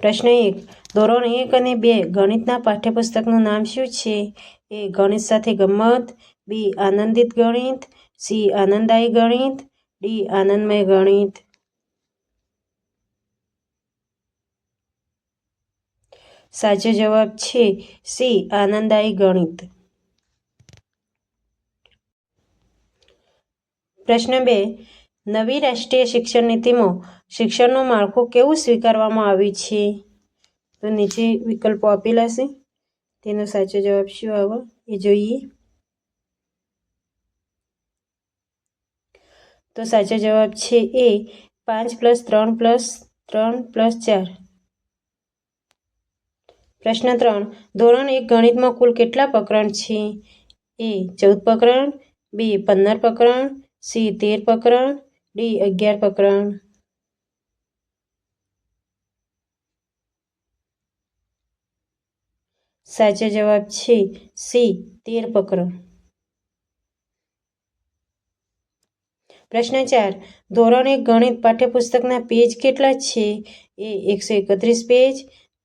પ્રશ્ન એક. ધોરણ એક અને બે ગણિતના પાઠ્યપુસ્તકનું નામ શું છે? એ ગણિત સાથે ગમત બી આનંદિત ગણિત. સી આનંદદાયી ગણિત. ડી આનંદમય ગણિત. સાચો જવાબ છે સી આનંદદાયી ગણિત. પ્રશ્ન બે. નવી રાષ્ટ્રીય શિક્ષણ નીતિમાં શિક્ષણનું માળખું કેવું સ્વીકારવામાં આવ્યું છે? તો નીચે વિકલ્પો આપેલા છે. તેનો સાચો જવાબ શું આવે એ જોઈએ. તો સાચો જવાબ છે એ પાંચ પ્લસ ત્રણ પ્લસ ત્રણ પ્લસ ચાર. પ્રશ્ન ત્રણ. ધોરણ એક ગણિતમાં કુલ કેટલા પ્રકરણ છે? એ ચૌદ પ્રકરણ, બી પંદર પ્રકરણ, સી તેર પ્રકરણ ડી અગિયાર પ્રકરણ સાચો જવાબ છે સી, તેર પ્રકરણ પ્રશ્ન ચાર, ધોરણ એક ગણિત પાઠ્યપુસ્તકના પેજ કેટલા છે? એ, એકસો એકત્રીસ પેજ,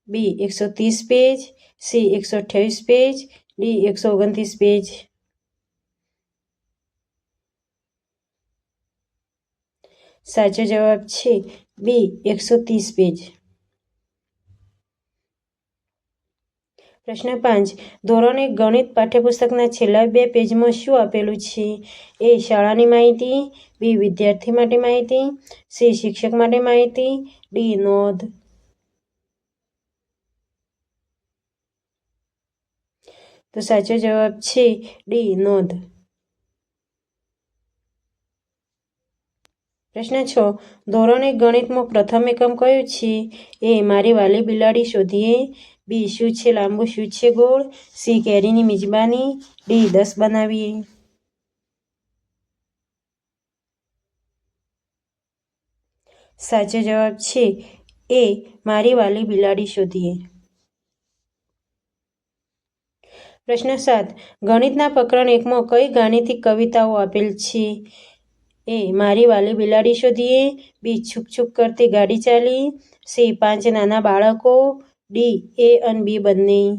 બી, એકસો ત્રીસ પેજ, સી, એકસો અઠ્યાવીસ પેજ, ડી, એકસો ઓગણત્રીસ પેજ. સાચો જવાબ છે બી, એકસો ત્રીસ પેજ. પ્રશ્ન પાંચ. ધોરણ એક ગણિત પાઠ્યપુસ્તકના છેલ્લા બે પેજમાં શું આપેલું છે? એ, શાળાની માહિતી. બી, વિદ્યાર્થી માટે માહિતી. સી, શિક્ષક માટે માહિતી. ડી, નોંધ. તો સાચો જવાબ છે ડી, નોંધ. પ્રશ્ન છ. ધોરણ એક ગણિતમાં પ્રથમ એકમ કયો છે? એ, મારી વાલી બિલાડી શોધીએ. બી, શું છે લાંબુ, શું છે ગોળ? સી, કેરીની મિજબાની. ડી, દસ બનાવીએ. સાચો જવાબ છે એ, મારી વાલી બિલાડી શોધીએ. પ્રશ્ન સાત. ગણિતના પ્રકરણ એકમાં કઈ ગાણિતિક કવિતાઓ આપેલ છે? એ, મારી વાલી બિલાડી શોધીએ. બી છુક છુક કરતી ગાડી ચાલી. સી, પાંચ નાના બાળકો. ડી, એ અને બી બંને.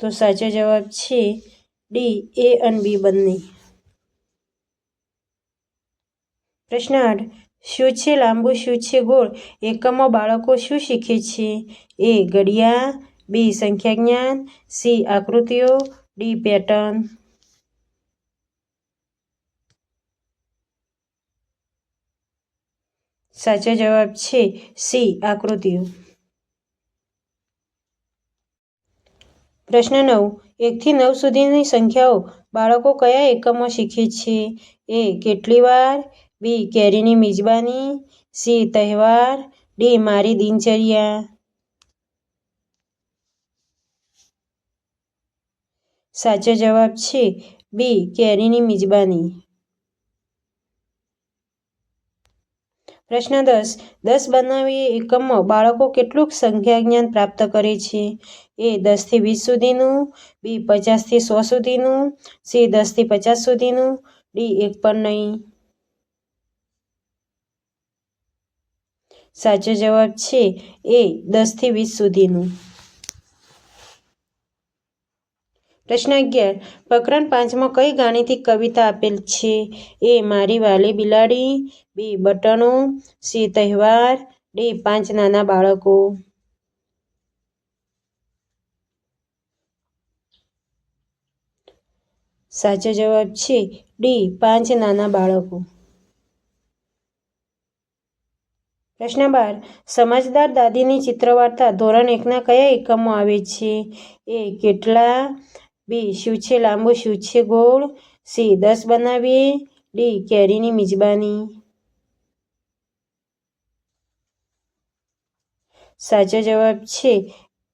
તો સાચો જવાબ છે ડી, એ અને બી બંને. પ્રશ્ન આઠ. શું છે લાંબુ, શું છે ગોળ? એકમો બાળકો શું શીખે છે? એ, ઘડિયા. બી સંખ્યા જ્ઞાન સી, આકૃતિઓ. D, pattern. સાચો જવાબ છે સી આકૃતિઓ પ્રશ્ન નવ. એકથી નવ સુધીની સંખ્યાઓ બાળકો કયા એકમો શીખે છે? એ, કેટલી વાર? બી, કેરીની મિજબાની. સી, તહેવાર. ડી, મારી દિનચર્યા. સાચો જવાબ છે બી, કેરીની મિજબાની. પ્રશ્ન દસ. દસ બનાવીએ એકમમાં બાળકો કેટલુંક સંખ્યા જ્ઞાન પ્રાપ્ત કરે છે? એ દસથી વીસ સુધીનું, બી પચાસથી સો સુધીનું, સી દસથી પચાસ સુધીનું, ડી એક પણ નહીં. સાચો જવાબ છે એ દસથી વીસ સુધીનું. પ્રશ્ન અગિયાર પ્રકરણ પાંચમાં કઈ ગાણિતિક કવિતા આપેલ છે? એ મારી વાલી બિલાડી, બી બટનો સી તહેવાર, ડી પાંચ નાના બાળકો. સાચો જવાબ છે, ડી પાંચ નાના બાળકો. પ્રશ્ન બાર, સમજદાર દાદીની ચિત્રવાર્તા ધોરણ એકના કયા એકમમાં આવે છે? એ કેટલા બી શું છે લાંબુ શું છે ગોળ, સી દસ બનાવીએ, ડી કેરીની મિજબાની. સાચો જવાબ છે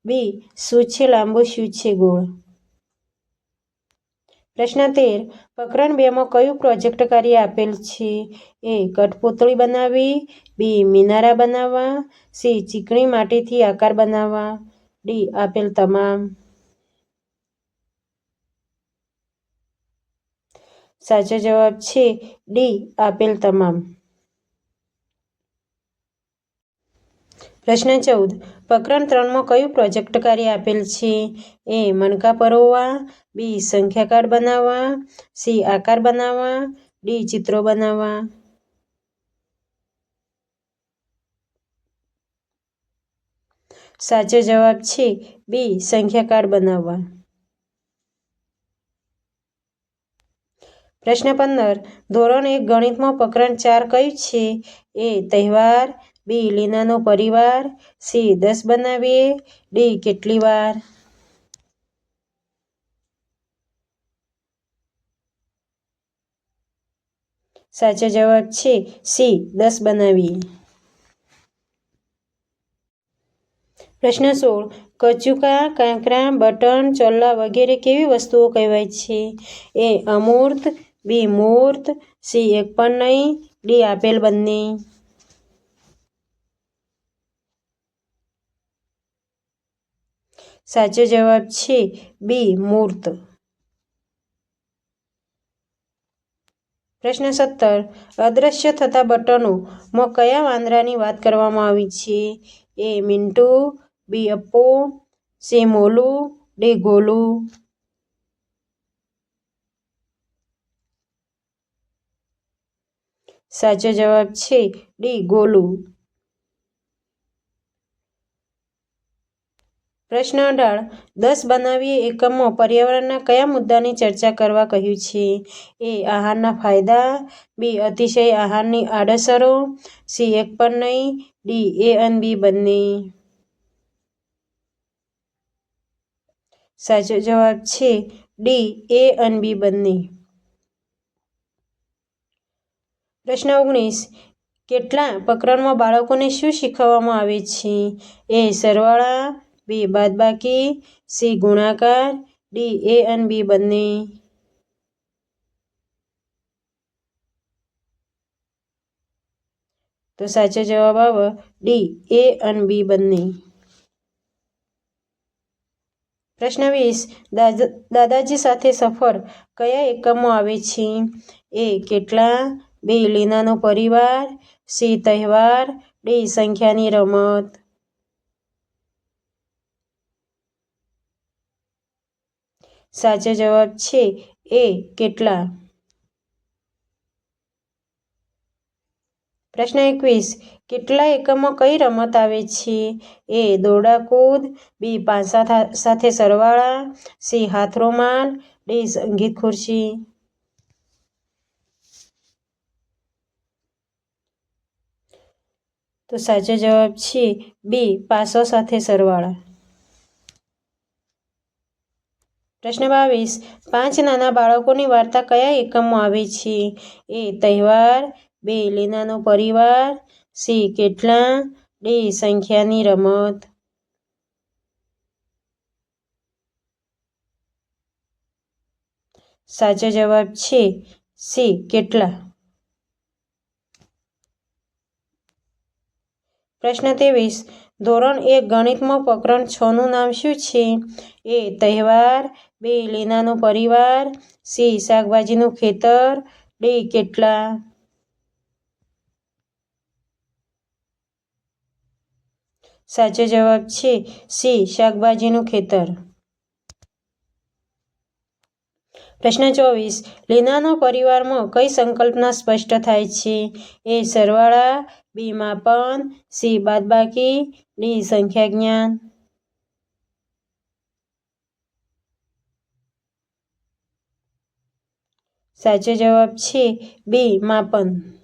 બી શું છે લાંબુ શું છે ગોળ. પ્રશ્ન તેર પ્રકરણ બેમાં કયું પ્રોજેક્ટ કાર્ય આપેલ છે? એ, કઠપુતળી બનાવી બી, મિનારા બનાવવા, સી, ચીકણી માટીથી આકાર બનાવવા, ડી, આપેલ તમામ. સાચો જવાબ છે ડી, આપેલ તમામ. પ્રશ્ન ચૌદ પ્રકરણ ત્રણમાં કયું પ્રોજેક્ટ કાર્ય આપેલ છે? એ, મણકા પરોવવા બી, સંખ્યાકાર બનાવવા, સી, આકાર બનાવવા, ડી, ચિત્રો બનાવવા. સાચો જવાબ છે બી, સંખ્યાકાર બનાવવા. પ્રશ્ન પંદર. ધોરણ એક ગણિતમાં પ્રકરણ ચાર કયું છે? એ. તહેવાર. બી. લીનાનો પરિવાર. સી. દસ બનાવીએ. ડી. કેટલી વાર? સાચો જવાબ છે સી. દસ બનાવીએ. પ્રશ્ન સોળ. કચુકા, કાંકરા, બટન, ચોલ્લા વગેરે કેવી વસ્તુઓ કહેવાય છે? એ. અમૂર્ત બી મૂર્ત, સી એક પણ નહીં, ડી આપેલ બંને. સાચો જવાબ છે બી મૂર્ત. પ્રશ્ન સત્તર. અદૃશ્ય થતા બટનોમાં કયા વાંદરાની વાત કરવામાં આવી છે? A Mintu, B Appu, C Molu, D Golu. સાચો જવાબ છે ડી, ગોલુ. પ્રશ્ન અઢાર. દસ બનાવીએ એકમમાં પર્યાવરણના કયા મુદ્દાની ચર્ચા કરવા કહ્યું છે? એ, આહારના ફાયદા. બી, અતિશય આહારની આડઅસરો. સી, એક પણ નહીં. ડી, એ અને બી બંને. સાચો જવાબ છે ડી, એ અને બી બંને. પ્રશ્ન ઓગણીસ. કેટલા પ્રકરણમાં બાળકોને શું શીખવવામાં આવે છે? એ સરવાળા બી, બાદબાકી, સી, ગુણાકાર, ડી, એ અને બી બંને. તો સાચો જવાબ આવે, ડી, એ અને બી બંને. પ્રશ્ન વીસ. દાદાજી સાથે સફર કયા એકમમાં આવે છે? એ કેટલા બી લીનાનો પરિવાર, સી તહેવાર, ડી સંખ્યાની રમત. સાચો જવાબ છે એ કેટલા? પ્રશ્ન એકવીસ. કેટલા એકમો કઈ રમત આવે છે? એ દોડાકૂદ, બી પાંસા સાથે સરવાળા, સી હાથરોમાલ, ડી સંગીત ખુરશી. તો સાચો જવાબ છે બી, પાસો સાથે સરવાળા. પ્રશ્ન બાવીસ, પાંચ નાના બાળકોની વાર્તા કયા એકમમાં આવે છે? એ, તહેવાર, બે લીનાનો પરિવાર, સી, કેટલા, ડી, સંખ્યાની રમત. સાચો જવાબ છે સી, કેટલા. પ્રશ્ન ત્રેવીસ. ધોરણ એક ગણિતમાં પ્રકરણ છનું નામ શું છે? એ. તહેવાર. બે. લીનાનો પરિવાર. સી. શાકભાજીનું ખેતર. ડી. કેટલા? સાચો જવાબ છે સી. શાકભાજીનું ખેતર. પ્રશ્ન ચોવીસ, લીનાનો પરિવારમાં કઈ સંકલ્પના સ્પષ્ટ થાય છે? એ સરવાળા બી માપન સી બાદબાકી, ડી સંખ્યા જ્ઞાન સાચો જવાબ છે બી, માપન.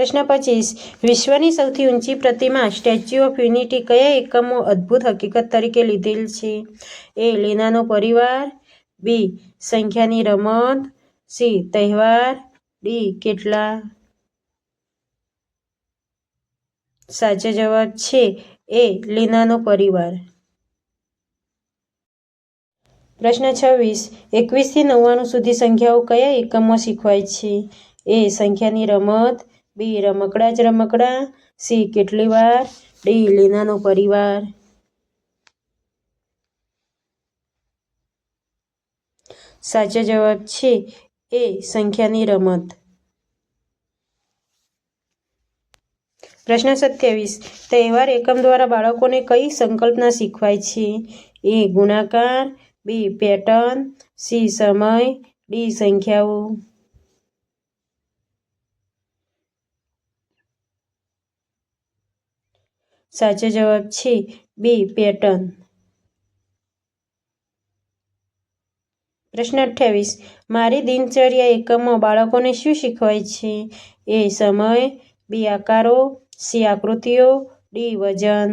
પ્રશ્ન પચીસ વિશ્વની સૌથી ઊંચી પ્રતિમા સ્ટેચ્યુ ઓફ યુનિટી કયા એકમો અદ્ભુત હકીકત તરીકે લીધેલ છે? એ, લીનાનો પરિવાર. બી, સંખ્યાની રમત. સી, તહેવાર. ડી, કેટલા? સાચો જવાબ છે એ, લીનાનો પરિવાર. પ્રશ્ન છવ્વીસ, એકવીસથી નવ્વાણું સુધી સંખ્યાઓ કયા એકમમાં શીખવાય છે? એ, સંખ્યાની રમત. બી રમકડા જ રમકડા, સી કેટલી વાર, ડી લીનાનો પરિવાર. સાચો જવાબ છે એ સંખ્યાની રમત. પ્રશ્ન સત્યાવીસ, તહેવાર એકમ દ્વારા બાળકોને કઈ સંકલ્પના શીખવાય છે? એ ગુણાકાર, બી પેટર્ન, સી સમય, ડી સંખ્યાઓ. સાચો જવાબ છે બી, પેટર્ન. પ્રશ્ન અઠ્યાવીસ. મારી દિનચર્યા એકમમાં બાળકોને શું શીખવાય છે? એ સમય, બી, આકારો, સી, આકૃતિઓ, ડી, વજન.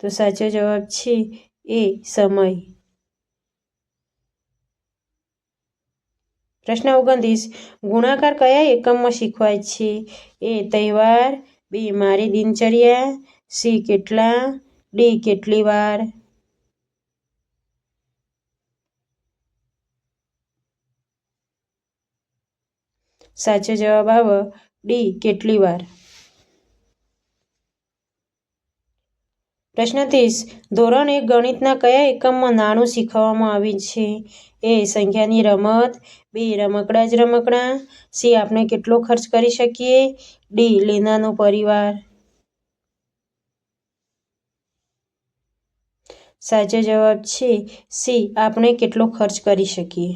તો સાચો જવાબ છે એ સમય. પ્રશ્ન ઓગણત્રીસ. ગુણાકાર કયા એકમમાં શીખવાય છે? એ તહેવાર, બી મારી દિનચર્યા, સી કેટલા, ડી કેટલી વાર? સાચો જવાબ આવે, ડી કેટલી વાર? પ્રશ્ન ત્રીસ ધોરણ એક ગણિતના કયા એકમમાં નાણું શીખવવામાં આવે છે? એ સંખ્યાની રમત, બી રમકડા જ રમકડા, સી આપણે કેટલો ખર્ચ કરી શકીએ, ડી લીનાનો પરિવાર. સાચો જવાબ છે સી આપણે કેટલો ખર્ચ કરી શકીએ.